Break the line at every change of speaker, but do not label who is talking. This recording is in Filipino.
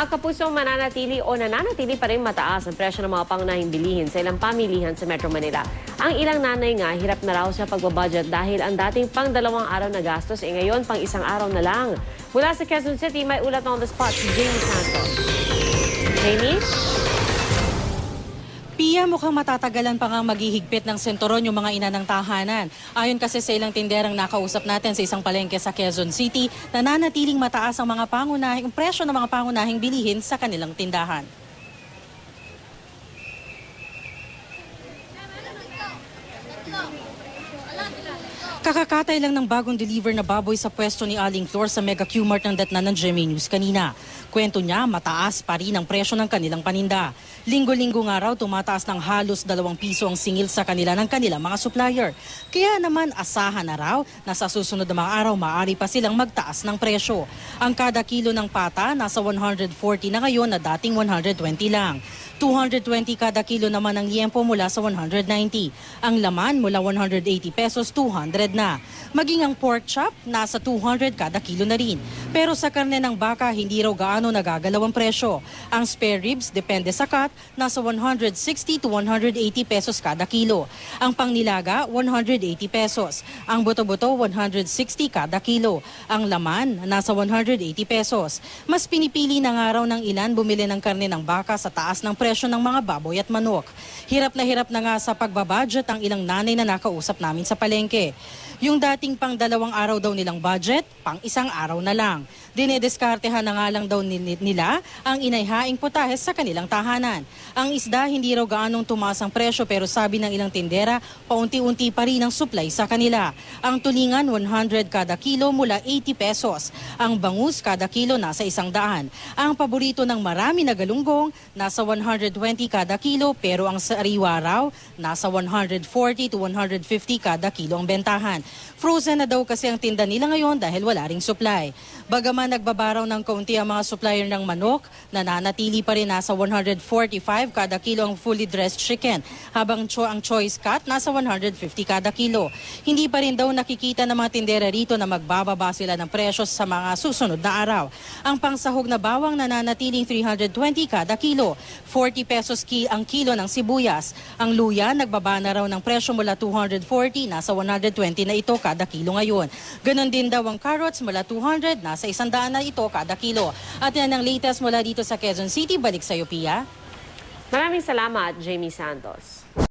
Mga kapuso, mananatili o nananatili pa rin mataas ang presyo ng mga pangunahing bilihin sa ilang pamilihan sa Metro Manila. Ang ilang nanay nga, hirap na raw sa pagbabudget dahil ang dating pang dalawang araw na gastos, eh ngayon pang isang araw na lang. Mula sa Quezon City, may ulat on the spot si Jamie Santos. Jamie?
Pia, mukhang matatagalan pa nga maghihigpit ng senturon yung mga ina ng tahanan. Ayon kasi sa ilang tinderang nakausap natin sa isang palengke sa Quezon City, nananatiling mataas ang mga pangunahing ang presyo ng mga pangunahing bilihin sa kanilang tindahan. Kakakatay lang ng bagong deliver na baboy sa pwesto ni Aling Flor sa Mega Q-Mart ng datnan ng GMA News kanina. Kwento niya, mataas pa rin ang presyo ng kanilang paninda. Linggo-linggo nga raw tumataas ng halos dalawang piso ang singil sa kanila ng kanilang mga supplier. Kaya naman asahan na raw na sa susunod na mga araw maaari pa silang magtaas ng presyo. Ang kada kilo ng pata nasa 140 na ngayon na dating 120 lang. 220 kada kilo naman ang liempo mula sa 190. Ang laman mula 180 pesos 200 na. Maging ang pork chop nasa 200 kada kilo na rin. Pero sa karne ng baka hindi raw gaano nagagalaw ang presyo. Ang spare ribs depende sa cut nasa 160 to 180 pesos kada kilo. Ang pangnilaga 180 pesos. Ang buto-buto 160 kada kilo. Ang laman nasa 180 pesos. Mas pinipili na nga raw ng ilan bumili ng karne ng baka sa taas ng presyo ng mga baboy at manok. Hirap na hirap na nga sa pagbabudget ang ilang nanay na nakausap namin sa palengke. Yung dating pang dalawang araw daw nilang budget, pang isang araw na lang. Dinedeskartehan na nga lang daw ni- nila ang inayhaing putahes sa kanilang tahanan. Ang isda hindi raw gaanong tumaas ang presyo pero sabi ng ilang tindera, paunti-unti pa rin ang supply sa kanila. Ang tulingan 100 kada kilo mula 80 pesos. Ang bangus kada kilo nasa isang daan. Ang paborito ng marami na galunggong nasa 120 kada kilo pero ang sariwa raw nasa 140 to 150 kada kilo ang bentahan. Frozen na daw kasi ang tinda nila ngayon dahil wala ring supply. Bagaman nagbabaraw ng kaunti ang mga supplier ng manok, nananatili pa rin nasa 145 kada kilo ang fully dressed chicken, habang cho ang choice cut nasa 150 kada kilo. Hindi pa rin daw nakikita ng mga tindera rito na magbababa sila ng presyo sa mga susunod na araw. Ang pangsahog na bawang nananatiling 320 kada kilo, 40 pesos ki ang kilo ng sibuyas. Ang luya nagbaba na raw ng presyo mula 240 nasa 120 na ito kada kilo ngayon. Ganon din daw ang carrots mula 200 nasa 100 na ito kada kilo. At yan ang latest mula dito sa Quezon City. Balik sa iyo.
Maraming salamat, Jamie Santos.